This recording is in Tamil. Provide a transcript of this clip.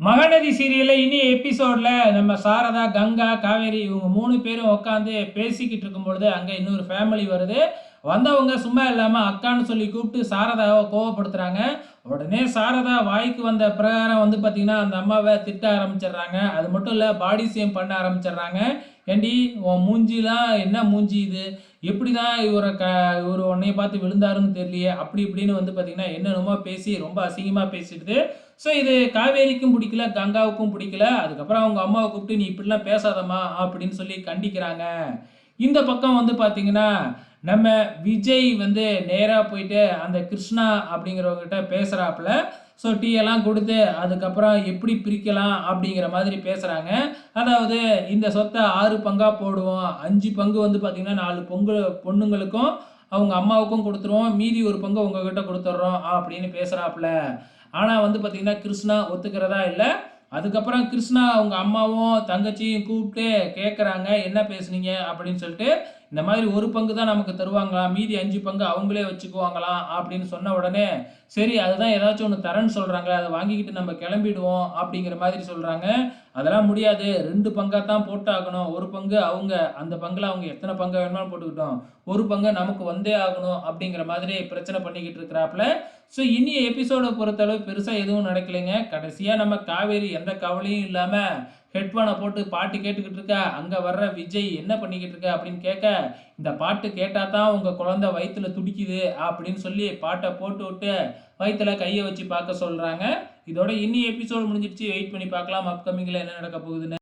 மகநதி சீரியலில் இனி எபிசோடில் நம்ம சாரதா கங்கா காவேரி இவங்க மூணு பேரும் உட்காந்து பேசிக்கிட்டு இருக்கும் பொழுது அங்கே இன்னொரு ஃபேமிலி வருது. வந்தவங்க சும்மா இல்லாமல் அக்கான்னு சொல்லி கூப்பிட்டு சாரதாவை கோவப்படுத்துகிறாங்க உடனே சாரதா வாய்க்கு வந்த பிரகாரம் வந்து பார்த்திங்கன்னா அந்த அம்மாவை திட்ட ஆரம்பிச்சிடுறாங்க. அது மட்டும் இல்லை பாடி சேம் பண்ண ஆரம்பிச்சிடுறாங்க. ஏண்டி உன் மூஞ்சிலாம் என்ன மூஞ்சி இது? எப்படி தான் இவரை க இவர் உன்னைய பார்த்து விழுந்தாருன்னு தெரியலையே? அப்படி இப்படின்னு வந்து பார்த்திங்கன்னா என்னென்னமோ பேசி ரொம்ப அசிங்கமாக பேசிடுது ஸோ இது காவேரிக்கும் பிடிக்கல கங்காவுக்கும் பிடிக்கல அதுக்கப்புறம் அவங்க அம்மாவை கூப்பிட்டு நீ இப்படிலாம் பேசாதம்மா அப்படின்னு சொல்லி கண்டிக்கிறாங்க. இந்த பக்கம் வந்து பார்த்தீங்கன்னா நம்ம விஜய் வந்து நேராக போயிட்டு அந்த கிருஷ்ணா அப்படிங்கிறவங்ககிட்ட பேசுகிறாப்புல ஸோ டீயெல்லாம் கொடுத்து அதுக்கப்புறம் எப்படி பிரிக்கலாம் அப்படிங்கிற மாதிரி பேசுகிறாங்க அதாவது இந்த சொத்தை ஆறு பங்காக போடுவோம். அஞ்சு பங்கு வந்து பார்த்திங்கன்னா நாலு பொங்கு பொண்ணுங்களுக்கும் அவங்க அம்மாவுக்கும் கொடுத்துருவோம். மீதி ஒரு பங்கு உங்ககிட்ட கொடுத்துட்றோம் அப்படின்னு பேசுகிறாப்புல ஆனால் வந்து பார்த்திங்கன்னா கிருஷ்ணா ஒத்துக்கிறதா இல்லை. அதுக்கப்புறம் கிருஷ்ணா அவங்க அம்மாவும் தங்கச்சியும் கூப்பிட்டு கேட்குறாங்க என்ன பேசுனீங்க? அப்படின்னு சொல்லிட்டு இந்த மாதிரி ஒரு பங்கு தான் நமக்கு தருவாங்களாம் மீதி அஞ்சு பங்கு அவங்களே வச்சுக்குவாங்களாம் அப்படின்னு சொன்ன உடனே சரி அதுதான் ஏதாச்சும் ஒன்று தரேன்னு சொல்கிறாங்களே அதை வாங்கிக்கிட்டு நம்ம கிளம்பிடுவோம் அப்படிங்கிற மாதிரி சொல்கிறாங்க அதெல்லாம் முடியாது. ரெண்டு பங்காக தான் போட்டாகணும். ஒரு பங்கு அவங்க அந்த பங்கில் அவங்க எத்தனை பங்கு வேணுமாலும் போட்டுக்கிட்டோம். ஒரு பங்கு நமக்கு வந்தே ஆகணும் அப்படிங்கிற மாதிரி பிரச்சனை பண்ணிக்கிட்டு இருக்கிறாப்புல. ஸோ இனி எபிசோடை பொறுத்தளவு பெருசாக எதுவும் நடக்கலைங்க. கடைசியாக நம்ம காவேரி எந்த கவலையும் இல்லாமல் ஹெட்ஃபோனை போட்டு பாட்டு கேட்டுக்கிட்டு இருக்க அங்கே வர்ற விஜய் என்ன பண்ணிக்கிட்டு இருக்க அப்படின்னு கேட்க இந்த பாட்டு கேட்டால் தான் உங்கள் குழந்த வயிற்றுல துடிக்குது அப்படின்னு சொல்லி பாட்டை போட்டு விட்டு வயிற்றுல கையை வச்சு பார்க்க சொல்கிறாங்க இதோட இனி எபிசோடு முடிஞ்சிடுச்சு. வெயிட் பண்ணி பார்க்கலாம். அப்கமிங்கில் என்ன நடக்க போகுதுன்னு.